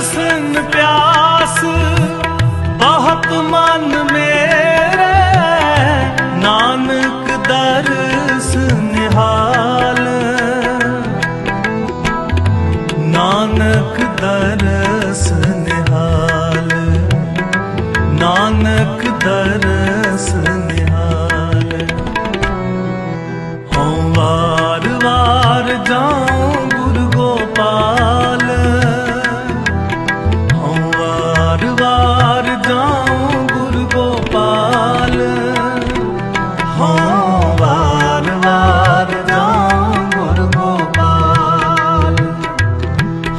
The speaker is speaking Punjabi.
ਦਰਸ਼ਨ ਪਿਆਸ ਬਹੁਤ ਮਨ ਮੇਰੇ ਨਾਨਕ ਦਰਸ ਨਿਹਾਲ। ਨਾਨਕ ਦਰਸ ਨਿਹਾਲ ਨਾਨਕ ਦਰ